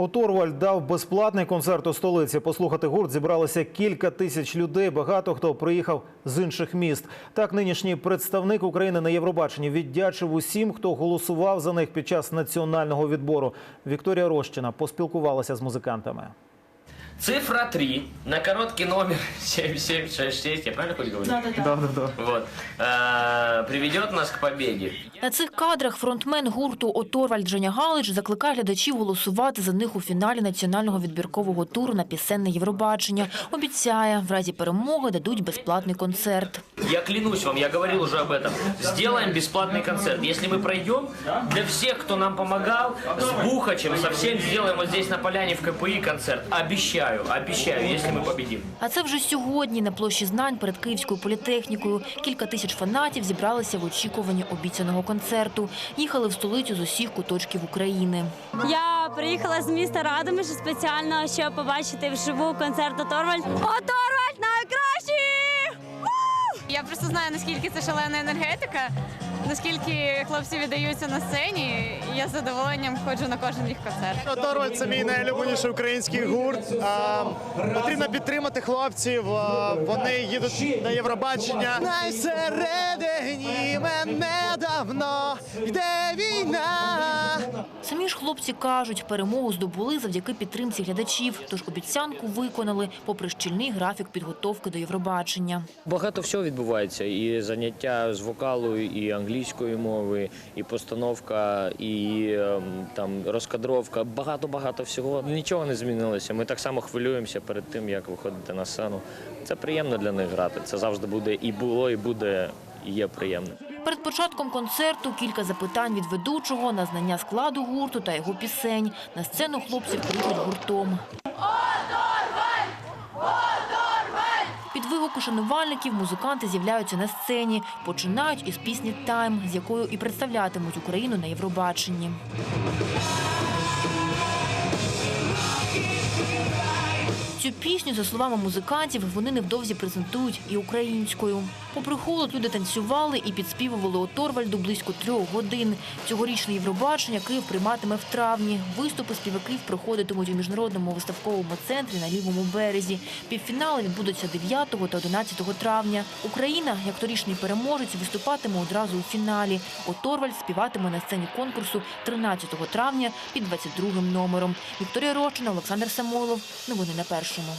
У Торвальд дав безплатний концерт у столиці. Послухати гурт зібралося кілька тисяч людей. Багато хто приїхав з інших міст. Так, нинішній представник України на Євробаченні віддячив усім, хто голосував за них під час національного відбору. Вікторія Рощина поспілкувалася з музикантами. Цифра 3 на короткий номер 7766, я правильно хоть говорю? Да, да, да. Вот. Э, приведет нас к победе. На цих кадрах фронтмен гурту Оторвальд Женя Галич закликає глядачів голосувати за них у фіналі національного відбіркового туру на пісенне Євробачення. Обіцяє, в разі перемоги дадуть безплатний концерт. Я клянусь вам, я говорил уже об этом. Сделаем бесплатный концерт. Если мы пройдем, для всех, кто нам помогал, с Бухачем, со всем сделаем вот здесь на поляне в КПИ концерт. Обещаю, обещаю, якщо ми победим. А це вже сьогодні на площі знань перед Київською політехнікою. Кілька тисяч фанатів зібралися в очікуванні обіцяного концерту. Їхали в столицю з усіх куточків України. Я приїхала з міста Радомиш спеціально, щоб побачити вживу концерт Оторваль. Оторвальд найкращий! Я просто знаю, наскільки це шалена енергетика, наскільки хлопці віддаються на сцені. І я з задоволенням ходжу на кожен їх концерт. Торвальд це мій найлюбленіший український гурт. А, потрібно підтримати хлопців. а, вони їдуть на Євробачення. Найсередині мене давно йде війна. Самі ж хлопці кажуть, перемогу здобули завдяки підтримці глядачів, тож обіцянку виконали, попри щільний графік підготовки до Євробачення. Багато всього відбувається. І заняття з вокалу, і англійської мови, і постановка, і ем, там розкадровка. Багато багато всього. Нічого не змінилося. Ми так само хвилюємося перед тим, як виходити на сцену. Це приємно для них грати. Це завжди буде і було, і буде, і є приємно. Перед початком концерту кілька запитань від ведучого на знання складу гурту та його пісень. На сцену хлопців кличуть гуртом. Під вигуку шанувальників музиканти з'являються на сцені. Починають із пісні Тайм, з якою і представлятимуть Україну на Євробаченні. Цю пісню, за словами музикантів, вони невдовзі презентують і українською. Попри холод, люди танцювали і підспівували Оторвальду близько трьох годин. Цьогорічне Євробачення Київ прийматиме в травні. Виступи співаків проходитимуть у міжнародному виставковому центрі на лівому березі. Півфінали відбудуться 9 та 11 травня. Україна, як торішній переможець, виступатиме одразу у фіналі. Оторвальд співатиме на сцені конкурсу 13 травня під 22 номером. Вікторія Рощина, Олександр Самойлов. Новини на першому. ótimo.